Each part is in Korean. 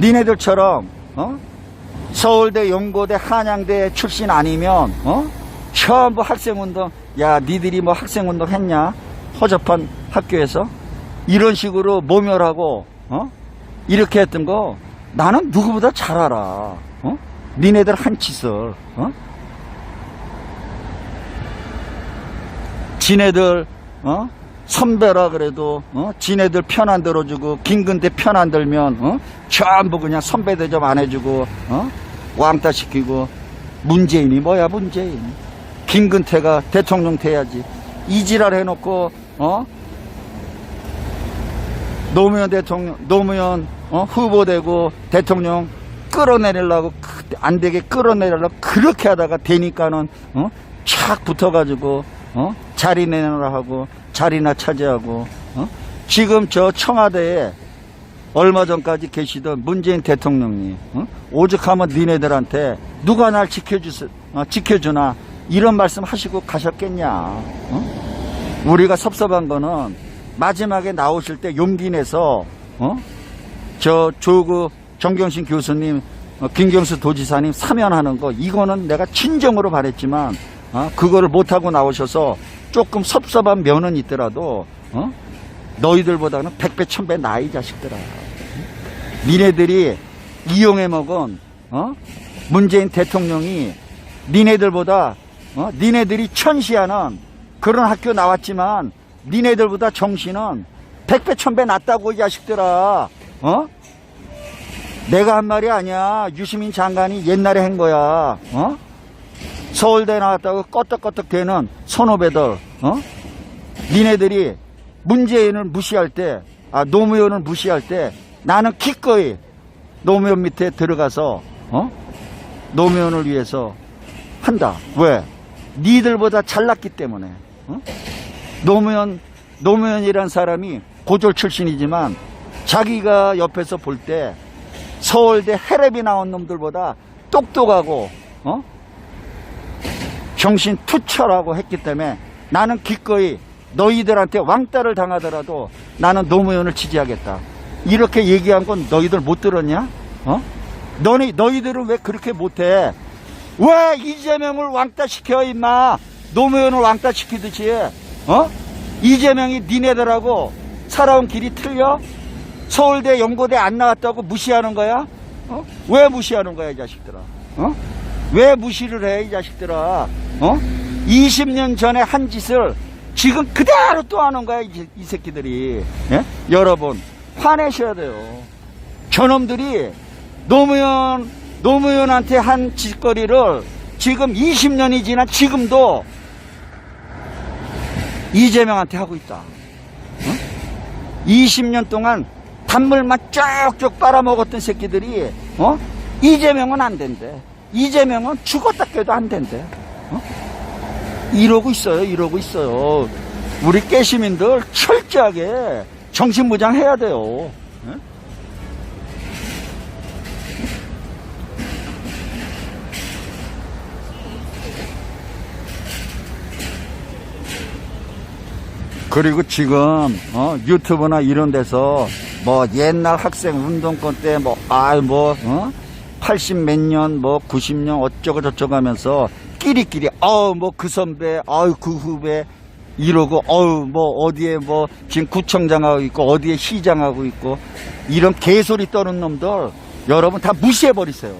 니네들처럼 어? 서울대, 연고대, 한양대 출신 아니면 어? 전부 학생운동 야 니들이 뭐 학생운동 했냐 허접한 학교에서 이런 식으로 모멸하고 어? 이렇게 했던 거 나는 누구보다 잘 알아 어? 니네들 한 짓을 어? 지네들 어? 선배라 그래도 어? 지네들 편 안 들어주고 김근태 편안 들면 어? 전부 그냥 선배 대접 안 해주고 어? 왕따 시키고 문재인이 뭐야 문재인 김근태가 대통령 돼야지 이지랄 해놓고 어? 노무현 대통령 노무현 어? 후보 되고 대통령 끌어내리려고 그- 안 되게 끌어내리려고 그렇게 하다가 되니까는 어? 착 붙어가지고 어? 자리 내놓으라 하고 자리나 차지하고 어? 지금 저 청와대에 얼마 전까지 계시던 문재인 대통령이 어? 오죽하면 니네들한테 누가 날 지켜주, 어, 지켜주나 이런 말씀 하시고 가셨겠냐 어? 우리가 섭섭한 거는 마지막에 나오실 때 용기 내서 어? 저 조그 정경신 교수님 어, 김경수 도지사님 사면하는 거 이거는 내가 진정으로 바랬지만 어? 그거를 못하고 나오셔서 조금 섭섭한 면은 있더라도 어? 너희들보다는 백배 천배 나이 자식들아 니네들이 이용해 먹은 어? 문재인 대통령이 니네들보다 어? 니네들이 천시하는 그런 학교 나왔지만 니네들보다 정신은 백배 천배 낫다고 이 자식들아 어? 내가 한 말이 아니야 유시민 장관이 옛날에 한 거야 어? 서울대 나왔다고 껐덕껐덕 되는 선후배들 어? 니네들이 문재인을 무시할 때, 아, 노무현을 무시할 때 나는 기꺼이 노무현 밑에 들어가서, 어? 노무현을 위해서 한다. 왜? 니들보다 잘났기 때문에. 어? 노무현, 노무현이란 사람이 고졸 출신이지만 자기가 옆에서 볼 때 서울대 해랩이 나온 놈들보다 똑똑하고, 어? 정신 투철하고 했기 때문에 나는 기꺼이 너희들한테 왕따를 당하더라도 나는 노무현을 지지하겠다. 이렇게 얘기한 건 너희들 못 들었냐? 어? 너희, 너희들은 왜 그렇게 못해? 왜 이재명을 왕따 시켜, 임마? 노무현을 왕따 시키듯이, 어? 이재명이 니네들하고 살아온 길이 틀려? 서울대, 연고대 안 나왔다고 무시하는 거야? 어? 왜 무시하는 거야, 이 자식들아? 어? 왜 무시를 해, 이 자식들아? 어? 20년 전에 한 짓을 지금 그대로 또 하는 거야, 이, 이 새끼들이. 예? 여러분, 화내셔야 돼요. 저놈들이 노무현, 노무현한테 한 짓거리를 지금 20년이 지난 지금도 이재명한테 하고 있다. 어? 20년 동안 단물만 쪽쪽 빨아먹었던 새끼들이, 어? 이재명은 안 된대. 이재명은 죽었다 깨도 안 된대. 어? 이러고 있어요, 이러고 있어요. 우리 깨시민들 철저하게 정신무장해야 돼요. 예? 그리고 지금 어, 유튜브나 이런 데서 뭐 옛날 학생 운동권 때뭐 아뭐 어? 80 몇 년 뭐 90년 어쩌고 저쩌고 하면서 끼리끼리 어우 뭐 그 선배 어우 그 후배 이러고 어우 뭐 어디에 뭐 지금 구청장하고 있고 어디에 시장하고 있고 이런 개소리 떠는 놈들 여러분 다 무시해 버리세요.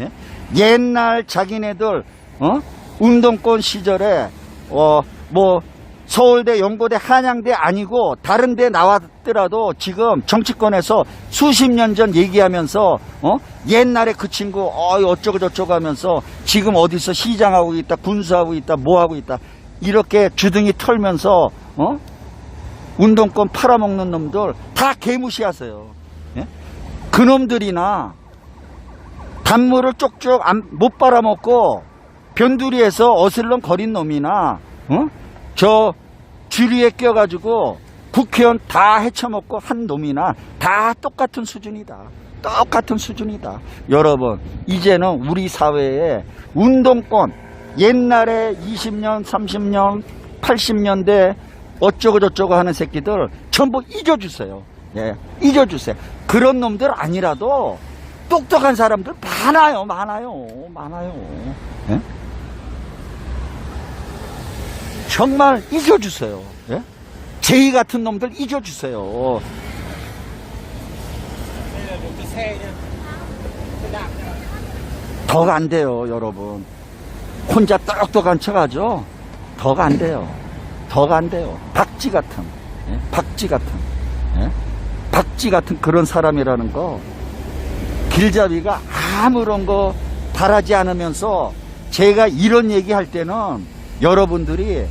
예? 옛날 자기네들 어? 운동권 시절에 어 뭐 서울대, 연고대, 한양대 아니고 다른 데 나왔더라도 지금 정치권에서 수십 년 전 얘기하면서 어? 옛날에 그 친구 어 어쩌고 저쩌고 하면서 지금 어디서 시장하고 있다, 군수하고 있다, 뭐 하고 있다 이렇게 주둥이 털면서 어? 운동권 팔아먹는 놈들 다 개무시하세요. 예? 그놈들이나 단물을 쪽쪽 안- 못 빨아먹고 변두리에서 어슬렁 거린 놈이나 어? 저 주리에 껴가지고 국회의원 다 헤쳐먹고 한 놈이나 다 똑같은 수준이다. 똑같은 수준이다. 여러분, 이제는 우리 사회에 운동권, 옛날에 20년, 30년, 80년대 어쩌고저쩌고 하는 새끼들 전부 잊어주세요. 예, 잊어주세요. 그런 놈들 아니라도 똑똑한 사람들 많아요, 많아요, 많아요. 예? 정말 잊어주세요. 예? 제이 같은 놈들 잊어주세요. 더가 안 돼요, 여러분. 혼자 똑똑한 척 하죠? 더가 안 돼요. 더가 안 돼요. 박쥐 같은, 예? 박쥐 같은, 예? 박쥐 같은 그런 사람이라는 거, 길잡이가 아무런 거 바라지 않으면서 제가 이런 얘기 할 때는 여러분들이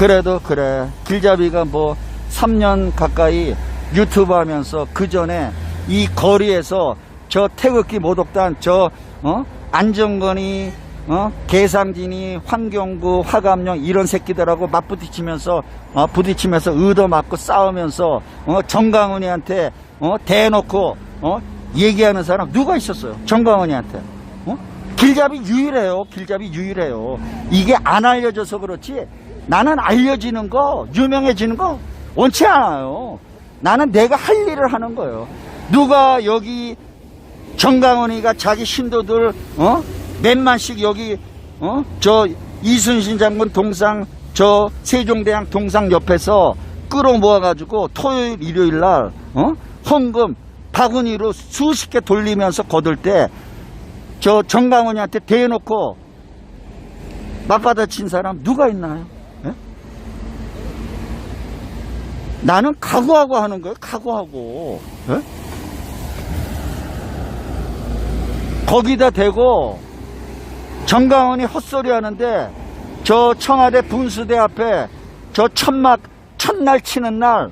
그래도 그래. 길잡이가 뭐 3년 가까이 유튜브 하면서 그 전에 이 거리에서 저 태극기 모독단 저, 어? 안정건이, 어? 계상진이, 황경구, 화감용 이런 새끼들하고 맞부딪히면서, 어? 부딪히면서 의도 맞고 싸우면서, 어? 정강훈이한테, 어? 대놓고, 어? 얘기하는 사람 누가 있었어요? 정강훈이한테. 어? 길잡이 유일해요. 길잡이 유일해요. 이게 안 알려져서 그렇지 나는 알려지는 거, 유명해지는 거 원치 않아요. 나는 내가 할 일을 하는 거예요. 누가 여기 정강훈이가 자기 신도들 어? 몇만씩 여기 어? 저 이순신 장군 동상 저 세종대왕 동상 옆에서 끌어모아 가지고 토요일 일요일 날 어? 헌금 바구니로 수십 개 돌리면서 거둘 때 저 정강훈이한테 대놓고 맞받아친 사람 누가 있나요? 예? 나는 각오하고 하는 거예요. 각오하고. 예? 거기다 대고 정강훈이 헛소리 하는데 저 청와대 분수대 앞에 저 천막 첫날 치는 날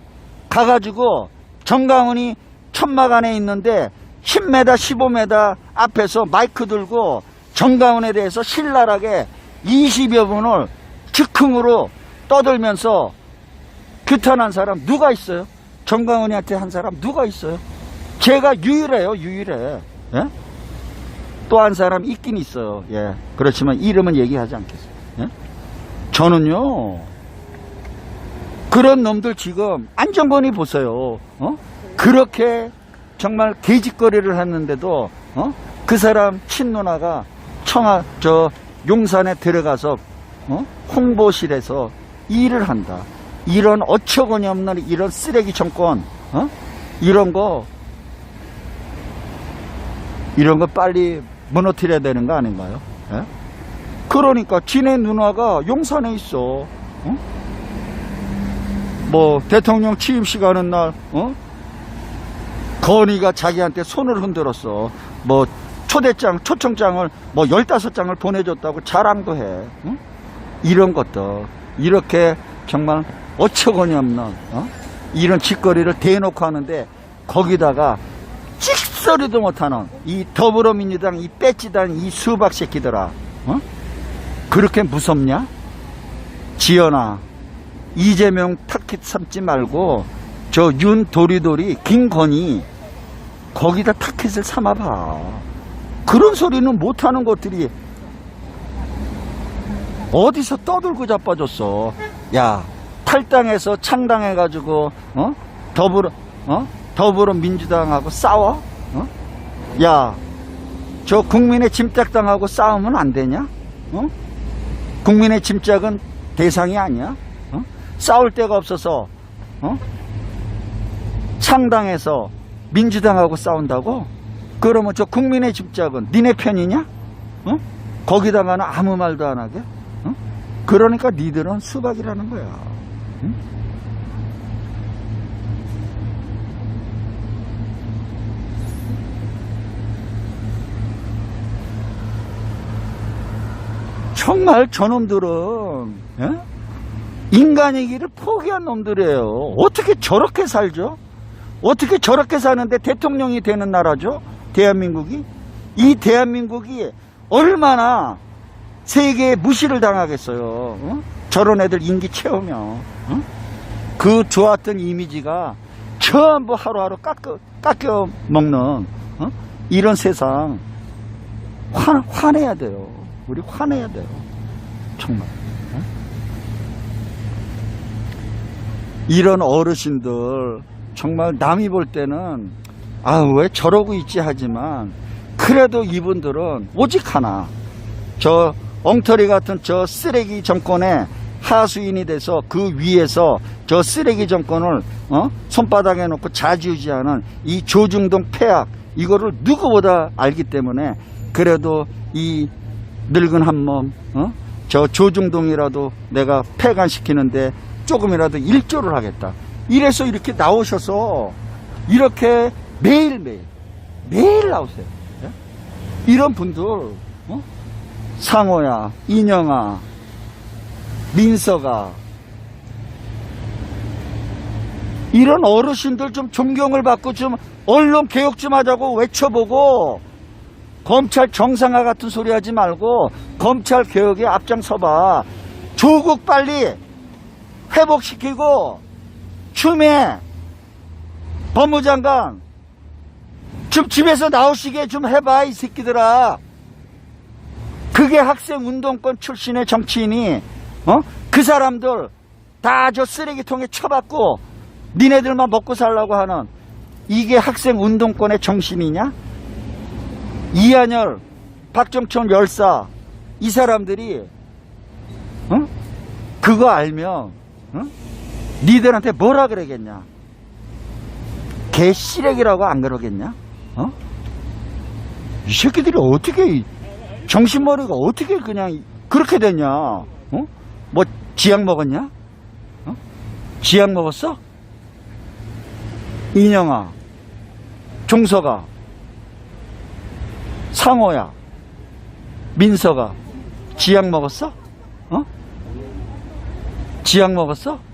가가지고 정강훈이 천막 안에 있는데 10m 15m 앞에서 마이크 들고 정강훈에 대해서 신랄하게 20여 분을 즉흥으로 떠들면서 규탄한 사람 누가 있어요? 정강훈이한테 한 사람 누가 있어요? 제가 유일해요 유일해 예? 또한 사람 있긴 있어요. 예. 그렇지만 이름은 얘기하지 않겠어요. 예? 저는요, 그런 놈들 지금 안정권이 보세요. 어? 그렇게 정말 개짓거리를 했는데도, 어? 그 사람 친누나가 청하, 저, 용산에 들어가서, 어? 홍보실에서 일을 한다. 이런 어처구니 없는 이런 쓰레기 정권, 어? 이런 거, 이런 거 빨리 무너뜨려야 되는 거 아닌가요? 예? 그러니까 지네 누나가 용산에 있어. 어? 뭐 대통령 취임식 하는 날 어? 건이가 자기한테 손을 흔들었어. 뭐 초대장, 초청장을 뭐 15장을 보내줬다고 자랑도 해. 어? 이런 것도 이렇게 정말 어처구니 없는 어? 이런 짓거리를 대놓고 하는데 거기다가 찍소리도 못하는 이 더불어민주당 이 빼찌단 이 수박 새끼들아 어? 그렇게 무섭냐? 지연아 이재명 타깃 삼지 말고 저 윤 도리도리 김건희 거기다 타깃을 삼아봐 그런 소리는 못하는 것들이 어디서 떠들고 자빠졌어 야 탈당해서 창당해가지고 어 더불어 어 더불어 민주당하고 싸워 어? 야, 저 국민의 짐짝당하고 싸우면 안 되냐? 어? 국민의 짐짝은 대상이 아니야? 어? 싸울 데가 없어서 어? 창당해서 민주당하고 싸운다고? 그러면 저 국민의 짐짝은 니네 편이냐? 어? 거기다가는 아무 말도 안 하게? 어? 그러니까 니들은 수박이라는 거야. 응? 정말 저놈들은 예? 인간이기를 포기한 놈들이에요. 어떻게 저렇게 살죠? 어떻게 저렇게 사는데 대통령이 되는 나라죠? 대한민국이? 이 대한민국이 얼마나 세계에 무시를 당하겠어요. 어? 저런 애들 인기 채우면 어? 그 좋았던 이미지가 전부 하루하루 깎여, 깎여 먹는 어? 이런 세상 화, 화내야 돼요. 우리 화내야 돼요. 정말. 어? 이런 어르신들 정말 남이 볼 때는 아 왜 저러고 있지 하지만 그래도 이분들은 오직 하나 저 엉터리 같은 저 쓰레기 정권의 하수인이 돼서 그 위에서 저 쓰레기 정권을 어? 손바닥에 놓고 자지우지하는 이 조중동 폐악 이거를 누구보다 알기 때문에 그래도 이 늙은 한몸 어? 저 조중동이라도 내가 폐간시키는데 조금이라도 일조를 하겠다 이래서 이렇게 나오셔서 이렇게 매일매일 매일 나오세요 예? 이런 분들 어? 상호야 인영아 민서가 이런 어르신들 좀 존경을 받고 좀 언론 개혁 좀 하자고 외쳐보고 검찰 정상화 같은 소리 하지 말고 검찰 개혁에 앞장서봐. 조국 빨리 회복시키고 추미애 법무장관 좀 집에서 나오시게 좀 해봐 이 새끼들아. 그게 학생 운동권 출신의 정치인이 어? 그 사람들 다 저 쓰레기통에 쳐박고 니네들만 먹고 살라고 하는 이게 학생 운동권의 정신이냐? 이한열, 박정천 열사 이 사람들이 어? 그거 알면 어? 니들한테 뭐라 그러겠냐? 개시래기라고 안 그러겠냐? 어? 이 새끼들이 어떻게 이 정신머리가 어떻게 그냥 그렇게 됐냐? 어? 뭐 지약 먹었냐? 어? 지약 먹었어? 인영아, 종서가, 상호야, 민서가 지약 먹었어? 어? 지약 먹었어?